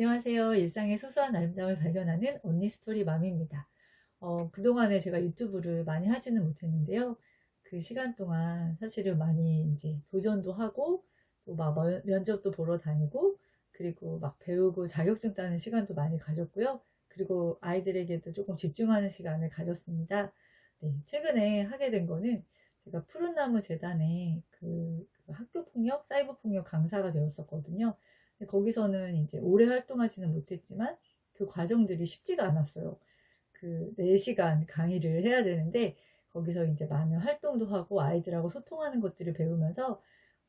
안녕하세요. 일상의 소소한 아름다움을 발견하는 언니 스토리 맘입니다. 어, 그동안에 제가 유튜브를 많이 하지는 못했는데요. 그 시간 동안 사실은 많이 이제 도전도 하고 또 막 면접도 보러 다니고 그리고 막 배우고 자격증 따는 시간도 많이 가졌고요. 그리고 아이들에게도 조금 집중하는 시간을 가졌습니다. 네, 최근에 하게 된 거는 제가 푸른나무 재단에 그, 그 학교 폭력, 사이버 폭력 강사가 되었었거든요. 거기서는 이제 오래 활동하지는 못했지만 그 과정들이 쉽지가 않았어요. 그 4시간 강의를 해야 되는데 거기서 이제 많은 활동도 하고 아이들하고 소통하는 것들을 배우면서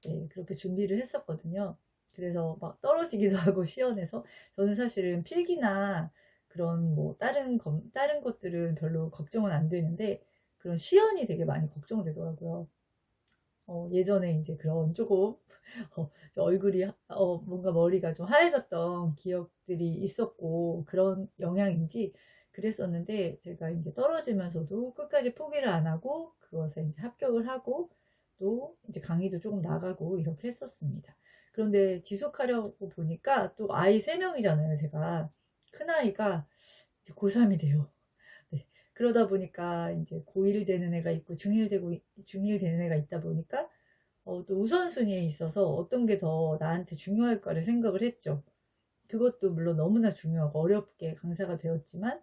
네, 그렇게 준비를 했었거든요. 그래서 막 떨어지기도 하고 시연해서 저는 사실은 필기나 그런 뭐 다른 검, 다른 것들은 별로 걱정은 안 되는데 그런 시연이 되게 많이 걱정되더라고요. 어, 예전에 이제 그런 조금 어, 얼굴이 어, 뭔가 머리가 좀 하얘졌던 기억들이 있었고 그런 영향인지 그랬었는데 제가 이제 떨어지면서도 끝까지 포기를 안 하고 그것에 이제 합격을 하고 또 이제 강의도 조금 나가고 이렇게 했었습니다. 그런데 지속하려고 보니까 또 아이 3명이잖아요, 제가. 큰아이가 이제 고3이 돼요. 네. 그러다 보니까 이제 고1 되는 애가 있고 중1 되고 중1 되는 애가 있다 보니까 어, 또 우선순위에 있어서 어떤 게 더 나한테 중요할까를 생각을 했죠. 그것도 물론 너무나 중요하고 어렵게 강사가 되었지만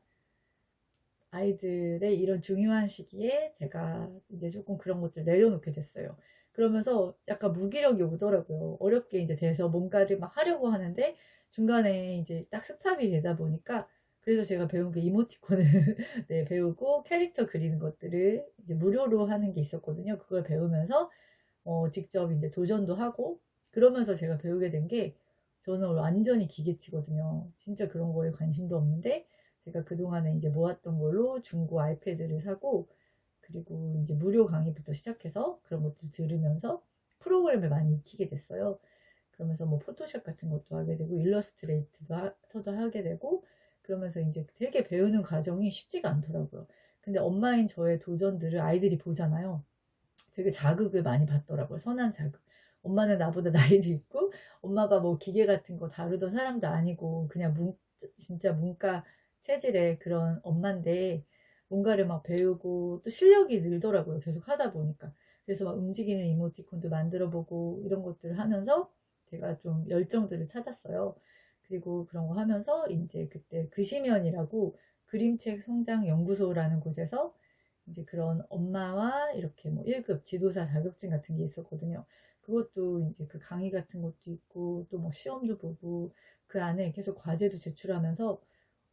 아이들의 이런 중요한 시기에 제가 이제 조금 그런 것들 내려놓게 됐어요. 그러면서 약간 무기력이 오더라고요. 어렵게 이제 돼서 뭔가를 막 하려고 하는데 중간에 이제 딱 스탑이 되다 보니까 그래서 제가 배운 게 이모티콘을 네, 배우고 캐릭터 그리는 것들을 이제 무료로 하는 게 있었거든요. 그걸 배우면서 어, 직접 이제 도전도 하고 그러면서 제가 배우게 된 게 저는 완전히 기계치거든요. 진짜 그런 거에 관심도 없는데 제가 그동안에 이제 모았던 걸로 중고 아이패드를 사고 그리고 이제 무료 강의부터 시작해서 그런 것들 들으면서 프로그램을 많이 익히게 됐어요. 그러면서 뭐 포토샵 같은 것도 하게 되고 일러스트레이트도 하, 하게 되고 그러면서 이제 되게 배우는 과정이 쉽지가 않더라고요. 근데 엄마인 저의 도전들을 아이들이 보잖아요. 되게 자극을 많이 받더라고요. 선한 자극. 엄마는 나보다 나이도 있고, 엄마가 뭐 기계 같은 거 다루던 사람도 아니고, 그냥 문, 진짜 문과 체질의 그런 엄마인데, 뭔가를 막 배우고, 또 실력이 늘더라고요. 계속 하다 보니까. 그래서 막 움직이는 이모티콘도 만들어 보고, 이런 것들을 하면서 제가 좀 열정들을 찾았어요. 그리고 그런 거 하면서 이제 그때 그시면이라고 그림책 성장 연구소라는 곳에서 이제 그런 엄마와 이렇게 뭐 1급 지도사 자격증 같은 게 있었거든요. 그것도 이제 그 강의 같은 것도 있고 또 뭐 시험도 보고 그 안에 계속 과제도 제출하면서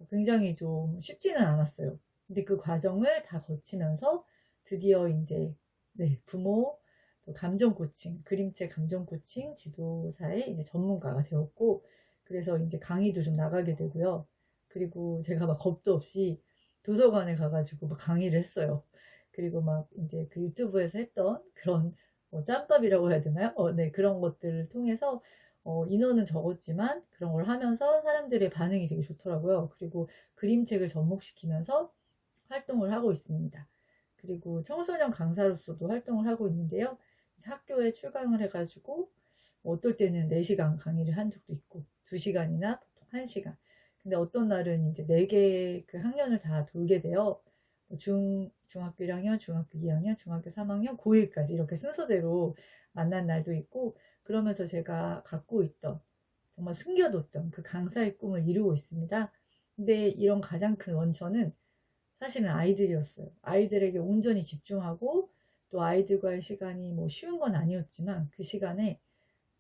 굉장히 좀 쉽지는 않았어요. 근데 그 과정을 다 거치면서 드디어 이제 네, 부모 또 감정 코칭, 그림체 감정 코칭 지도사의 이제 전문가가 되었고 그래서 이제 강의도 좀 나가게 되고요. 그리고 제가 막 겁도 없이 도서관에 가가지고 막 강의를 했어요. 그리고 막 이제 그 유튜브에서 했던 그런 뭐 짬밥이라고 해야 되나요? 어, 네, 그런 것들을 통해서 어, 인원은 적었지만 그런 걸 하면서 사람들의 반응이 되게 좋더라고요. 그리고 그림책을 접목시키면서 활동을 하고 있습니다. 그리고 청소년 강사로서도 활동을 하고 있는데요. 학교에 출강을 해가지고 어떨 때는 4시간 강의를 한 적도 있고 2시간이나 보통 1시간 근데 어떤 날은 이제 네개그 학년을 다 돌게 돼요. 뭐 중, 중학교 1학년, 중학교 2학년, 중학교 3학년, 고1까지 이렇게 순서대로 만난 날도 있고, 그러면서 제가 갖고 있던, 정말 숨겨뒀던 그 강사의 꿈을 이루고 있습니다. 근데 이런 가장 큰 원천은 사실은 아이들이었어요. 아이들에게 온전히 집중하고, 또 아이들과의 시간이 뭐 쉬운 건 아니었지만, 그 시간에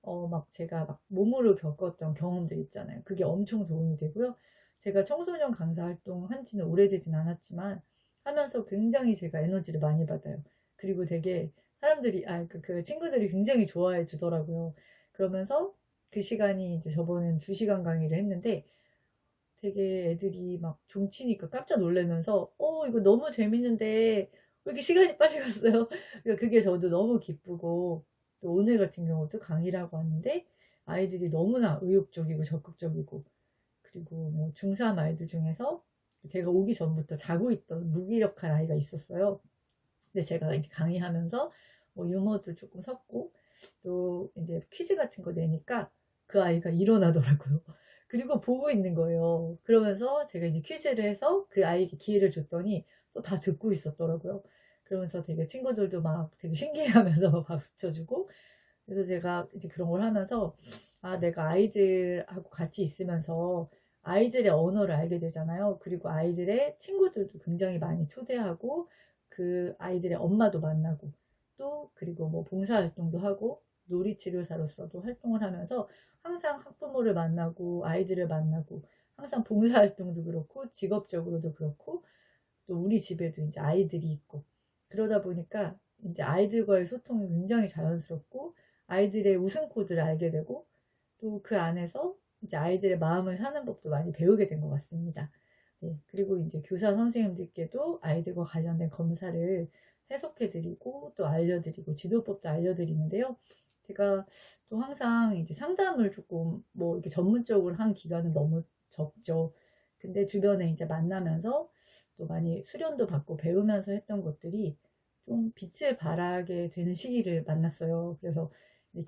어, 막 제가 막 몸으로 겪었던 경험들 있잖아요. 그게 엄청 도움이 되고요. 제가 청소년 강사 활동 한 지는 오래되진 않았지만 하면서 굉장히 제가 에너지를 많이 받아요. 그리고 되게 사람들이, 아, 그, 그 친구들이 굉장히 좋아해 주더라고요. 그러면서 그 시간이 이제 저번엔 2시간 강의를 했는데 되게 애들이 막 종치니까 깜짝 놀라면서, 어, 이거 너무 재밌는데 왜 이렇게 시간이 빨리 갔어요? 그러니까 그게 저도 너무 기쁘고 또 오늘 같은 경우도 강의라고 하는데 아이들이 너무나 의욕적이고 적극적이고 그리고 뭐 중3 아이들 중에서 제가 오기 전부터 자고 있던 무기력한 아이가 있었어요. 근데 제가 이제 강의하면서 뭐 유머도 조금 섞고 또 이제 퀴즈 같은 거 내니까 그 아이가 일어나더라고요. 그리고 보고 있는 거예요. 그러면서 제가 이제 퀴즈를 해서 그 아이에게 기회를 줬더니 또 다 듣고 있었더라고요. 그러면서 되게 친구들도 막 되게 신기해하면서 박수 쳐주고 그래서 제가 이제 그런 걸 하면서 아 내가 아이들하고 같이 있으면서 아이들의 언어를 알게 되잖아요. 그리고 아이들의 친구들도 굉장히 많이 초대하고 그 아이들의 엄마도 만나고 또 그리고 뭐 봉사 활동도 하고 놀이치료사로서도 활동을 하면서 항상 학부모를 만나고 아이들을 만나고 항상 봉사활동도 그렇고 직업적으로도 그렇고 또 우리 집에도 이제 아이들이 있고 그러다 보니까 이제 아이들과의 소통이 굉장히 자연스럽고 아이들의 웃음 코드를 알게 되고 또 그 안에서 이제 아이들의 마음을 사는 법도 많이 배우게 된 것 같습니다. 네, 그리고 이제 교사 선생님들께도 아이들과 관련된 검사를 해석해드리고 또 알려드리고 지도법도 알려드리는데요. 제가 또 항상 이제 상담을 조금 뭐 이렇게 전문적으로 한 기간은 너무 적죠. 근데 주변에 이제 만나면서 또 많이 수련도 받고 배우면서 했던 것들이 좀 빛을 발하게 되는 시기를 만났어요. 그래서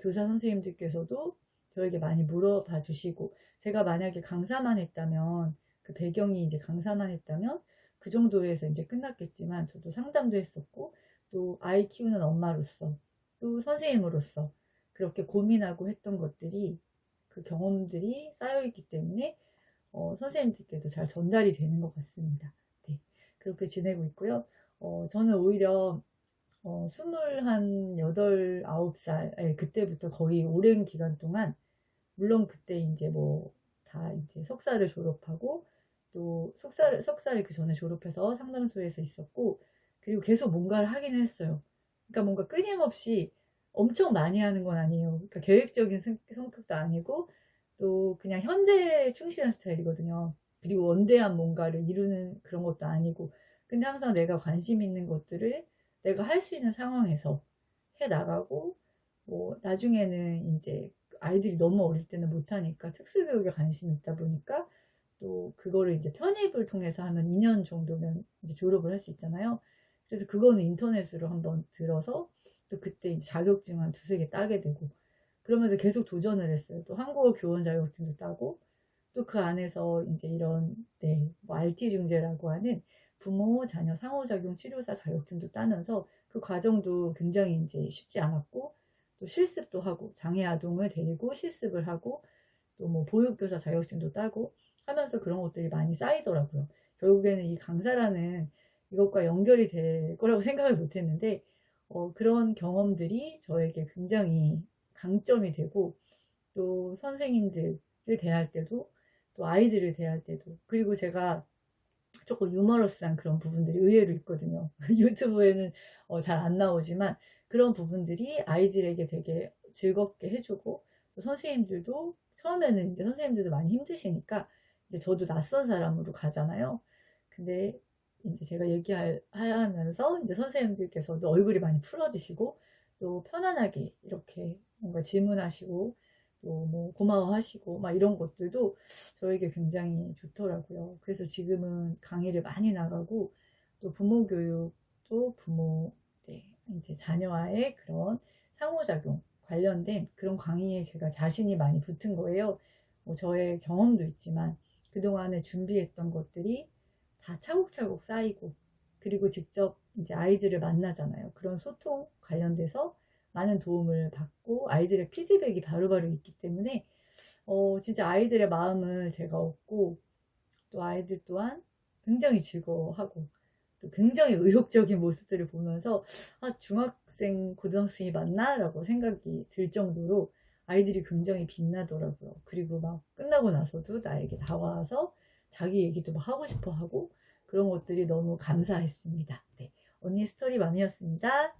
교사 선생님들께서도 저에게 많이 물어봐 주시고 제가 만약에 강사만 했다면 그 배경이 이제 강사만 했다면 그 정도에서 이제 끝났겠지만 저도 상담도 했었고 또 아이 키우는 엄마로서 또 선생님으로서 그렇게 고민하고 했던 것들이 그 경험들이 쌓여 있기 때문에 어, 선생님들께도 잘 전달이 되는 것 같습니다. 네, 그렇게 지내고 있고요. 어, 저는 오히려 어, 스물 한 여덟 아홉 살 예, 그때부터 거의 오랜 기간 동안 물론 그때 이제 뭐 다 이제 석사를 졸업하고 또 석사를 석사를 그 전에 졸업해서 상담소에서 있었고 그리고 계속 뭔가를 하긴 했어요. 그러니까 뭔가 끊임없이 엄청 많이 하는 건 아니에요. 그러니까 계획적인 성, 성격도 아니고 또 그냥 현재에 충실한 스타일이거든요. 그리고 원대한 뭔가를 이루는 그런 것도 아니고 근데 항상 내가 관심 있는 것들을 내가 할 수 있는 상황에서 해 나가고 뭐 나중에는 이제 아이들이 너무 어릴 때는 못하니까 특수교육에 관심이 있다 보니까 또 그거를 이제 편입을 통해서 하면 2년 정도면 이제 졸업을 할 수 있잖아요. 그래서 그거는 인터넷으로 한번 들어서 또 그때 자격증 한 두세 개 따게 되고 그러면서 계속 도전을 했어요. 또 한국어 교원 자격증도 따고 또 그 안에서 이제 이런 네, 뭐 RT 중재라고 하는 부모 자녀 상호작용 치료사 자격증도 따면서 그 과정도 굉장히 이제 쉽지 않았고 또 실습도 하고 장애 아동을 데리고 실습을 하고 또 뭐 보육교사 자격증도 따고 하면서 그런 것들이 많이 쌓이더라고요. 결국에는 이 강사라는 이것과 연결이 될 거라고 생각을 못 했는데 어, 그런 경험들이 저에게 굉장히 강점이 되고 또 선생님들을 대할 때도 또 아이들을 대할 때도 그리고 제가 조금 유머러스한 그런 부분들이 의외로 있거든요. 유튜브에는 어, 잘 안 나오지만 그런 부분들이 아이들에게 되게 즐겁게 해주고 또 선생님들도 처음에는 이제 선생님들도 많이 힘드시니까 이제 저도 낯선 사람으로 가잖아요. 근데 이제 제가 얘기하면서 이제 선생님들께서도 얼굴이 많이 풀어지시고 또 편안하게 이렇게 뭔가 질문하시고 또 뭐 고마워하시고 막 이런 것들도 저에게 굉장히 좋더라고요. 그래서 지금은 강의를 많이 나가고 또 부모 교육도 부모 네, 이제 자녀와의 그런 상호작용 관련된 그런 강의에 제가 자신이 많이 붙은 거예요. 뭐 저의 경험도 있지만 그동안에 준비했던 것들이 다 차곡차곡 쌓이고 그리고 직접 이제 아이들을 만나잖아요. 그런 소통 관련돼서 많은 도움을 받고 아이들의 피드백이 바로바로 있기 때문에 어, 진짜 아이들의 마음을 제가 얻고 또 아이들 또한 굉장히 즐거워하고 또 굉장히 의욕적인 모습들을 보면서 아 중학생 고등학생이 맞나? 라고 생각이 들 정도로 아이들이 굉장히 빛나더라고요. 그리고 막 끝나고 나서도 나에게 다와서 자기 얘기도 막 하고 싶어 하고 그런 것들이 너무 감사했습니다. 네. 언니 스토리 맘이었습니다.